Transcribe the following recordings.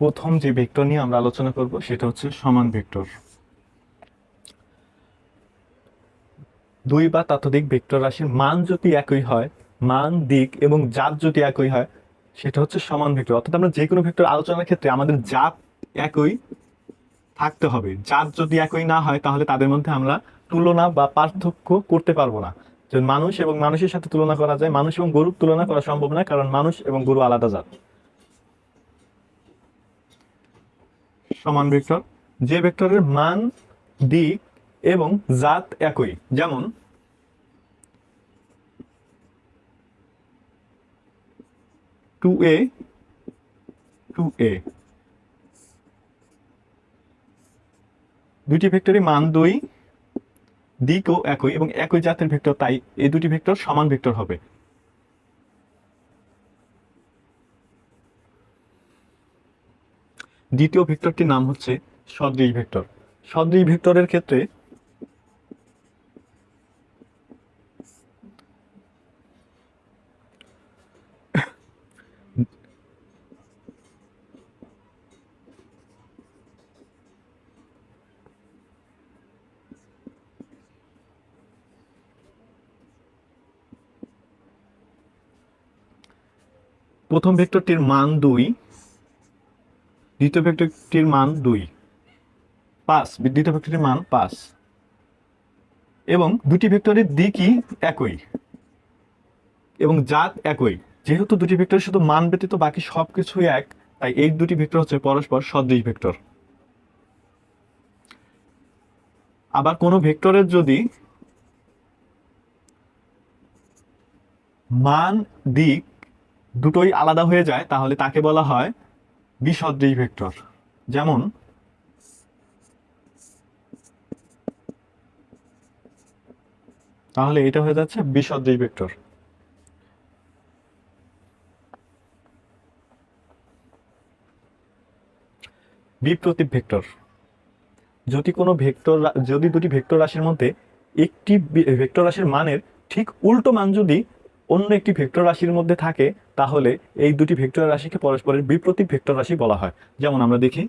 প্রথম যে ভেক্টর নিয়ে আমরা আলোচনা করব, সেটা হচ্ছে সমান ভেক্টর দুই বা ততোধিক ভেক্টর রাশির মান যদি একই হয়, মান, দিক এবং জাত যদি একই হয়, সেটা হচ্ছে সমান ভেক্টর অর্থাৎ আমরা যে কোনো ভেক্টর আলোচনার ক্ষেত্রে আমাদের জাত একই থাকতে হবে। জাত যদি একই না হয়, তাহলে তাদের মধ্যে আমরা তুলনা বা পার্থক্য করতে পারব না। মানুষ এবং মানুষের সাথে তুলনা করা যায়, মানুষ এবং গরুর তুলনা করা সম্ভব না, কারণ মানুষ এবং গরু আলাদা জাত। সমান ভেক্টর। যে ভেক্টরের মান, দিক এবং জাত একই। যেমন টু এ টু এ দুইটি ভেক্টরই মান দুই, দিকও একই এবং একই জাতের ভেক্টর, তাই এই দুটি ভেক্টর সমান ভেক্টর হবে। দ্বিতীয় ভেক্টরটির নাম হচ্ছে সদৃশ ভেক্টর। সদৃশ ভেক্টরের ক্ষেত্রে প্রথম ভেক্টরটির মান দুই। দ্বিতীয় ভেক্টরটির মান দুই। পাঁচ। দ্বিতীয় ভেক্টরটির মান পাঁচ। এবং দুটি ভেক্টরের দিকই একই। এবং জাত একই। যেহেতু দুটি ভেক্টর শুধু মান ব্যতীত বাকি সব কিছুই এক, তাই এই দুটি ভেক্টর হচ্ছে পরস্পর সদৃশ ভেক্টর। আবার কোনো ভেক্টরের যদি মান দিক দুটোই আলাদা হয়ে যায়, তাহলে তাকে বলা হয় বিসদৃশ ভেক্টর। যেমন, তাহলে এটা হয়ে যাচ্ছে বিসদৃশ ভেক্টর। বিপ্রতীপ ভেক্টর। যদি কোনো ভেক্টর যদি দুটি ভেক্টর রাশির মধ্যে একটি ভেক্টর রাশির মানের ঠিক উল্টো মান যদি অন্য একটি ভেক্টর রাশির মধ্যে থাকে, তাহলে এই দুটি ভেক্টর রাশিকে পরস্পরের বিপ্রতীপ ভেক্টর রাশি বলা হয়। যেমন আমরা দেখি,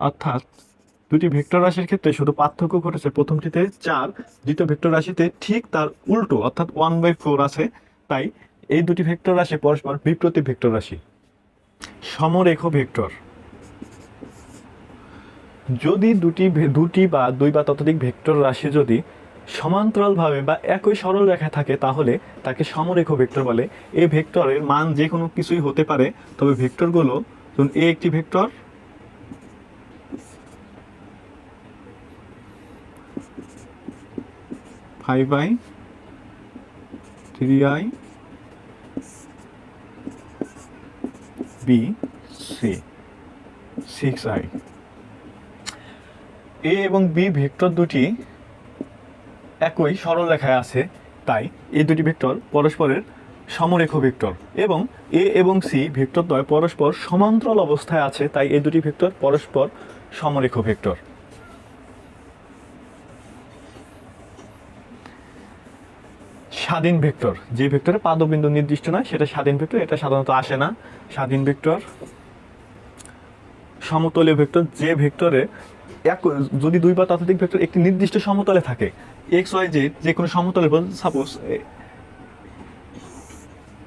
অর্থাৎ দুটি ভেক্টর রাশির ক্ষেত্রে শুধু পার্থক্য ঘটেছে প্রথমটিতে চার, দ্বিতীয় ভেক্টর রাশিতে ঠিক তার উল্টো, অর্থাৎ ওয়ান বাই ফোর আছে। তাই এই দুটি ভেক্টর রাশি পরস্পর বিপ্রতি ভেক্টর রাশি। সমরেখ ভেক্টর। যদি দুটি দুটি বা দুই বা ততোধিক ভেক্টর রাশি যদি সমান্তরালভাবে বা একই সরল রেখায় থাকে, তাহলে তাকে সমরেখ ভেক্টর বলে। এই ভেক্টরের মান যে কোনো কিছুই হতে পারে, তবে ভেক্টরগুলো, ধরুন এ একটি vector five i, three i, B, C, six i. A এবং বি ভেক্টর দুটি একই সরল রেখায় আছে, তাই এই দুটি ভেক্টর পরস্পরের সমরেখ ভেক্টর এবং এ এবং সি ভেক্টর দ্বয় পরস্পর সমান্তরাল অবস্থায় আছে, তাই এই দুটি ভেক্টর পরস্পর সমরেখ ভেক্টর। স্বাধীন ভেক্টর। যে ভেক্টরে পাদবিন্দু নির্দিষ্ট নয়, সেটা স্বাধীন ভেক্টর, এটা সাধারণত আসে না। স্বাধীন ভেক্টর, সমতলীয় ভেক্টর, যে ভেক্টরে এক, যদি দুই বা ততোধিক ভেক্টর একটি নির্দিষ্ট সমতলে থাকে এক্স ওয়াই জেড যে কোনো সমতলের সাপোজ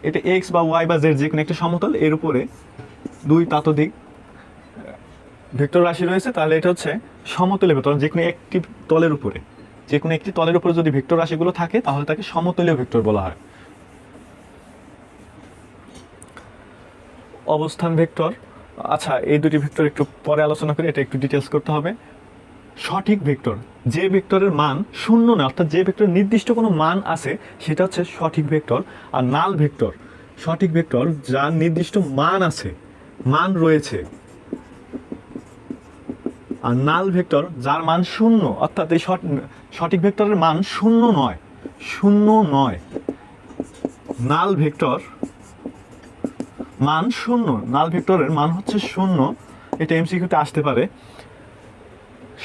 এটা এক্স বা ওয়াই বা জেড যে কোনো একটা সমতল, এর উপরে দুই ততোধিক ভেক্টর রাশি রয়েছে, তাহলে এটা হচ্ছে সমতলে ভেক্টর, যে কোনো একটি তলের উপরে। যে কোনো একটি তলের উপরে যদি ভেক্টর রাশিগুলো থাকে, তাহলে তাকে সমতলীয় ভেক্টর বলা হয়। অবস্থান ভেক্টর। আচ্ছা এই দুটি ভেক্টর একটু পরে আলোচনা করি এটা একটু ডিটেলস করতে হবে। সঠিক ভেক্টর, যে ভেক্টরের মান শূন্য না, অর্থাৎ যে ভেক্টর নির্দিষ্ট কোনো মান আছে, সেটা হচ্ছে সঠিক ভেক্টর। আর নাল ভেক্টর, সঠিক ভেক্টর যার নির্দিষ্ট মান আছে, মান রয়েছে নাল ভেক্টর যার মান শূন্য, অর্থাৎ এই সঠিক ভেক্টরের মান শূন্য নয় শূন্য নয়। নাল ভেক্টর মান শূন্য, নাল ভেক্টরের মান হচ্ছে শূন্য, এটা এমসিকিউতে আসতে পারে।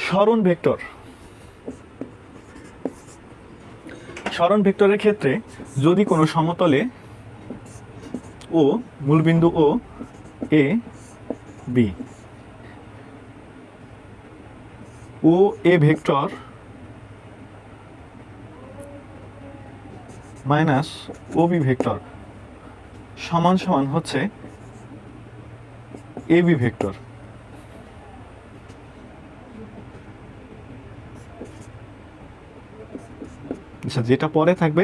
স্মরণ ভেক্টর, স্মরণ ভেক্টরের ক্ষেত্রে যদি কোনো সমতলে ও মূলবিন্দু ও A B O A vector minus O B vector সমান সমান হচ্ছে এ বি ভেক্টর। আচ্ছা যেটা পরে থাকবে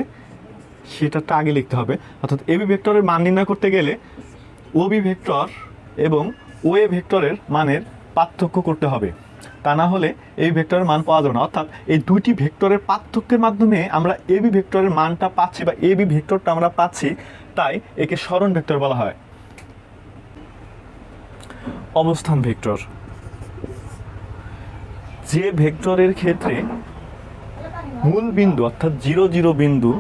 সেটাটা আগে লিখতে হবে। অর্থাৎ এবি ভেক্টরের মান নির্ণয় করতে গেলে ওবি ভেক্টর এবং ও এ ভেক্টরের মানের পার্থক্য করতে হবে। তা না হলে এই ভেক্টরের মান পাওয়া যাবে না। অর্থাৎ এই দুইটি ভেক্টরের পার্থক্যের মাধ্যমে আমরা এবি ভেক্টরের মানটা পাচ্ছি বা এবি ভেক্টরটা আমরা পাচ্ছি, তাই একে স্মরণ ভেক্টর বলা হয়। অবস্থান ভেক্টর। যে ভেক্টরের ক্ষেত্রে মূল বিন্দু, অর্থাৎ জিরো জিরো বিন্দু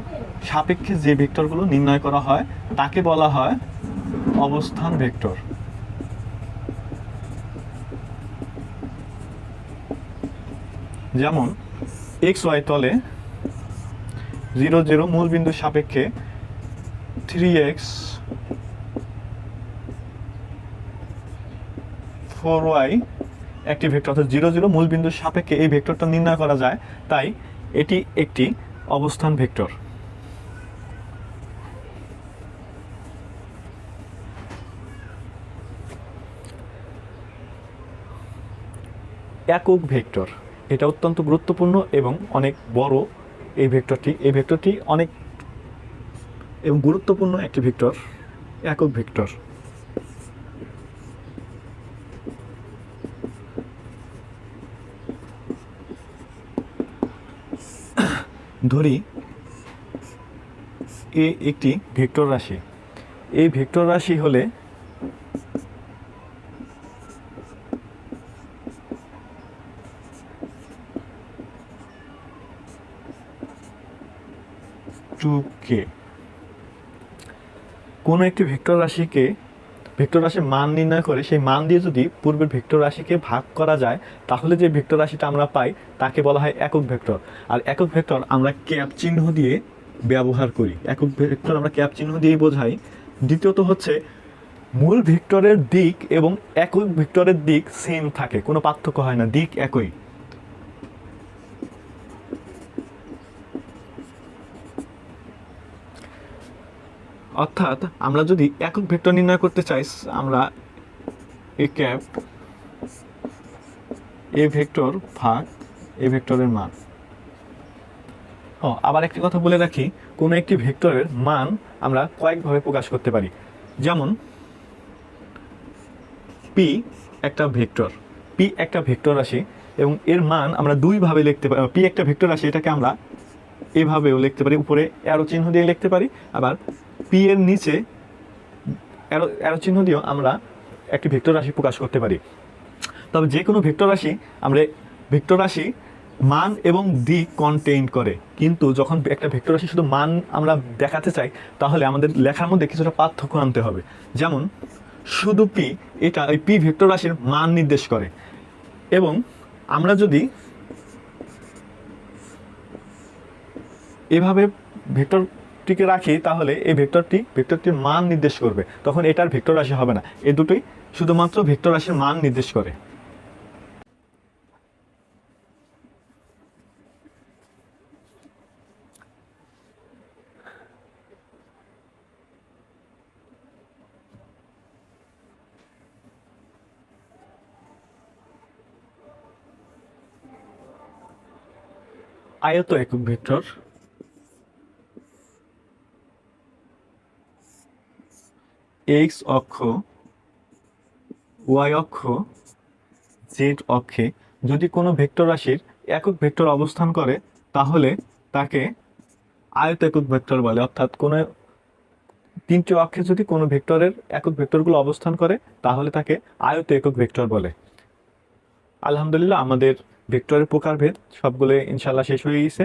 সাপেক্ষে যে ভেক্টরগুলো নির্ণয় করা হয়, তাকে বলা হয় অবস্থান ভেক্টর। যেমন এক্স ওয়াই তলে জিরো জিরো মূল বিন্দু সাপেক্ষে থ্রি এক্স ফোর ওয়াই একটি ভেক্টর, অর্থাৎ জিরো জিরো মূল বিন্দুর সাপেক্ষে এই ভেক্টরটা নির্ণয় করা যায়, তাই এটি একটি অবস্থান ভেক্টর। একক ভেক্টর। এটা অত্যন্ত গুরুত্বপূর্ণ এবং অনেক বড় এই ভেক্টরটি। এই ভেক্টরটি অনেক এবং গুরুত্বপূর্ণ একটি ভেক্টর, একক ভেক্টর। ধরি, এ একটি ভেক্টর রাশি। এই ভেক্টর রাশি হলে টু কে কোনো একটি ভেক্টর রাশিকে, ভেক্টর রাশির মান নির্ণয় করে সেই মান দিয়ে যদি পূর্বের ভেক্টর রাশিকে ভাগ করা যায়, তাহলে যে ভেক্টর রাশিটা আমরা পাই, তাকে বলা হয় একক ভেক্টর। আর একক ভেক্টর আমরা ক্যাপ চিহ্ন দিয়ে ব্যবহার করি। একক ভেক্টর আমরা ক্যাপ চিহ্ন দিয়েই বোঝাই। দ্বিতীয়ত হচ্ছে, মূল ভেক্টরের দিক এবং একক ভেক্টরের দিক সেম থাকে, কোনো পার্থক্য হয় না, দিক একই। অর্থাৎ আমরা যদি একক ভেক্টর নির্ণয় করতে চাই, আমরা এ ক্যাপ এ ভেক্টর ভাগ এ ভেক্টরের মান। ও, আবার একটি কথা বলে রাখি, কোনো একটি ভেক্টরের মান আমরা কয়েকভাবে প্রকাশ করতে পারি। যেমন পি একটা ভেক্টর পি একটা ভেক্টর রাশি, এবং এর মান আমরা দুইভাবে লিখতে পারি পি একটা ভেক্টর রাশি এটাকে আমরা এভাবেও লিখতে পারি, উপরে অ্যারো চিহ্ন দিয়ে লিখতে পারি, আবার পি এর নিচে, অ্যারো অ্যারো চিহ্ন দিয়েও আমরা একটি ভেক্টর রাশি প্রকাশ করতে পারি। তবে যে কোনো ভেক্টর রাশি আমরা ভেক্টর রাশি মান এবং দিক কন্টেইন করে। কিন্তু যখন একটা ভেক্টর রাশি শুধু মান আমরা দেখাতে চাই, তাহলে আমাদের লেখার মধ্যে কিছুটা পার্থক্য আনতে হবে। যেমন, শুধু পি এটা ওই পি ভেক্টর রাশির মান নির্দেশ করে। এবং আমরা যদি এভাবে ভেক্টরটিকে রাখি, তাহলে এই ভেক্টরটি, ভেক্টরটির মান নির্দেশ করবে। তখন এটার ভেক্টর রাশি হবে না। এই দুটোই শুধুমাত্র ভেক্টর রাশির মান নির্দেশ করে। আয়ত একক ভেক্টর। এক্স অক্ষ ওয়াই অক্ষ জেড অক্ষে যদি কোনো ভেক্টর রাশির একক ভেক্টর অবস্থান করে, তাহলে তাকে আয়ত একক ভেক্টর বলে। অর্থাৎ কোনো তিনটি অক্ষে যদি কোনো ভেক্টরের একক ভেক্টরগুলো অবস্থান করে, তাহলে তাকে আয়ত একক ভেক্টর বলে। আলহামদুলিল্লাহ, আমাদের ভেক্টরের প্রকারভেদ সবগুলো ইনশাল্লাহ শেষ হয়ে গেছে।